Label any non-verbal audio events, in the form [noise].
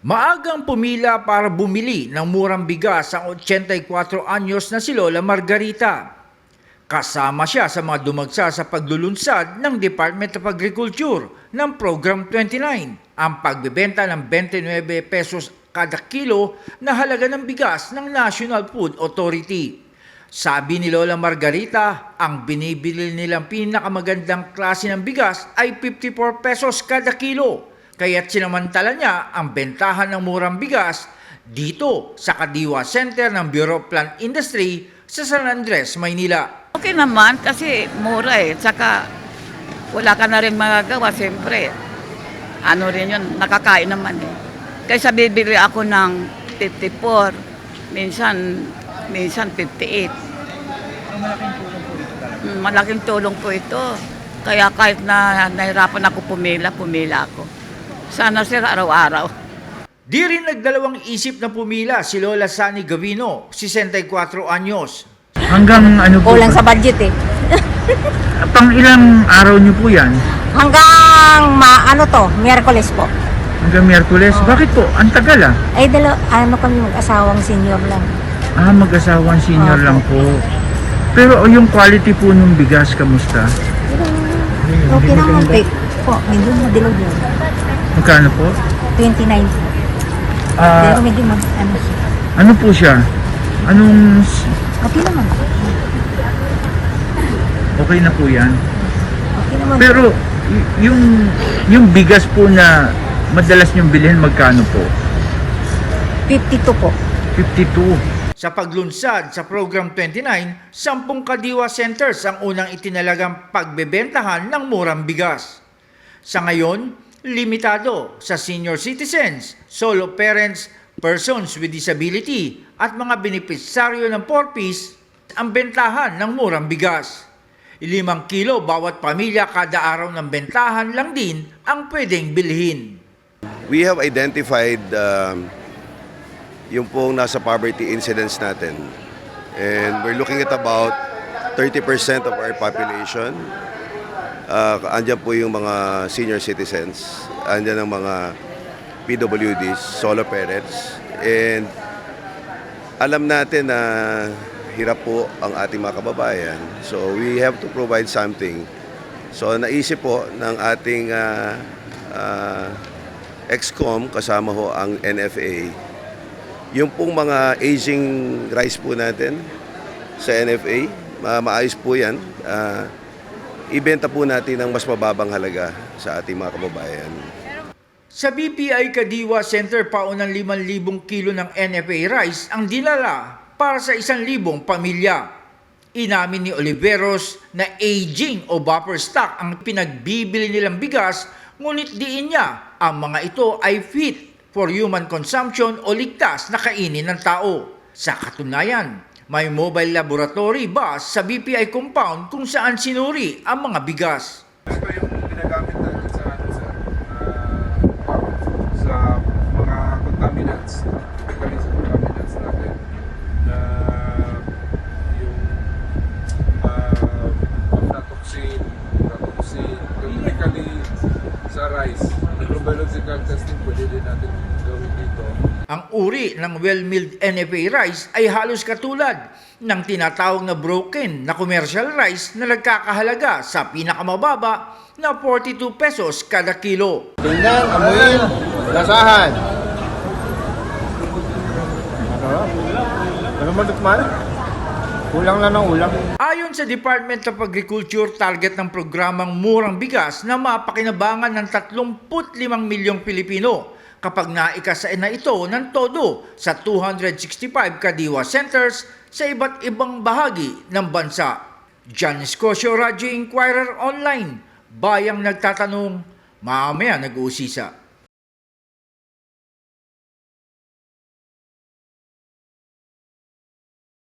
Maagang pumila para bumili ng murang bigas ang 84 anyos na si Lola Margarita. Kasama siya sa mga dumagsa sa paglulunsad ng Department of Agriculture ng Program 29, ang pagbebenta ng 29 pesos kada kilo na halaga ng bigas ng National Food Authority. Sabi ni Lola Margarita, ang binibili nilang pinakamagandang klase ng bigas ay 54 pesos kada kilo. Kaya't sinamantala niya ang bentahan ng murang bigas dito sa Kadiwa Center ng Bureau of Plant Industry sa San Andres, Maynila. Okay naman kasi mura eh. Tsaka wala ka na rin magagawa, siyempre. Ano rin yun, nakakain naman eh. Kaysa bibili ako ng 54, minsan, minsan 58. Mm, Malaking tulong po ito. Kaya kahit na nahirapan ako pumila, pumila ako. Sana sir araw-araw. Di rin nagdalawang isip na pumila si Lola Sani Gavino, 64 anyos. Hanggang ano po? Kulang sa budget eh. [laughs] Pang ilang araw niyo po yan? Hanggang ma ano to, Miyerkules po. Hanggang Miyerkules? Bakit po? Ang tagal ah. Ay dalo ano kami mag-asawang senior lang. Ah, mag-asawang senior Opo. lang po. Pero oh, yung quality po ng bigas, kamusta? Okay naman po. Po, medyo madilog yun. Magkano po? 29 po. Ah, Pero medyo mag, ano siya. ano po siya? Anong... Okay naman. Okay na po yan? Okay naman. Pero y- yung yung bigas po na madalas niyong bilhin magkano po? 52 po. 52. Sa paglunsad sa Program 29, 10 Kadiwa Centers ang unang itinalagang pagbebentahan ng murang bigas. Sa ngayon, limitado sa senior citizens, solo parents, persons with disability at mga benepisaryo ng 4-piece ang bentahan ng murang bigas. Limang kilo bawat pamilya kada araw ng bentahan lang din ang pwedeng bilhin. We have identified um, yung pong nasa poverty incidence natin. And we're looking at about 30% of our population. Uh, andyan po yung mga senior citizens. Andyan ang mga PWDs, solo parents. And alam natin na hirap po ang ating mga kababayan. So we have to provide something. So naisip po ng ating uh, uh, EXCOM kasama ho ang NFA. Yung pong mga aging rice po natin sa NFA, ma- maayos po yan. Ah, ibenta po natin ng mas mababang halaga sa ating mga kababayan. Sa BPI Kadiwa Center, paunang 5,000 kilo ng NFA rice ang dinala para sa 1,000 pamilya. Inamin ni Oliveros na aging o buffer stock ang pinagbibili nilang bigas, ngunit diin niya ang mga ito ay fit for human consumption o ligtas na kainin ng tao. Sa katunayan, may mobile laboratory bus sa BPI compound kung saan sinuri ang mga bigas. Ito yung ginagamit natin sa ano sa ah, sa mga contaminants. Typically sa contaminants natin na yung uh, aflatoxin, aflatoxin, typically sa rice. Microbiological testing pwede din natin gawin dito. Ang uri ng well-milled NFA rice ay halos katulad ng tinatawag na broken na commercial rice na nagkakahalaga sa pinakamababa na 42 pesos kada kilo. Tingnan, amuin, lasahan. Ano mo man? Kulang na ng ulam. Ayon sa Department of Agriculture, target ng programang Murang Bigas na mapakinabangan ng 35 milyong Pilipino kapag naikasa na ito ng todo sa 265 Kadiwa Centers sa iba't ibang bahagi ng bansa. John Escocio, Radyo Inquirer Online, Bayang Nagtatanong, mamaya nag-uusisa.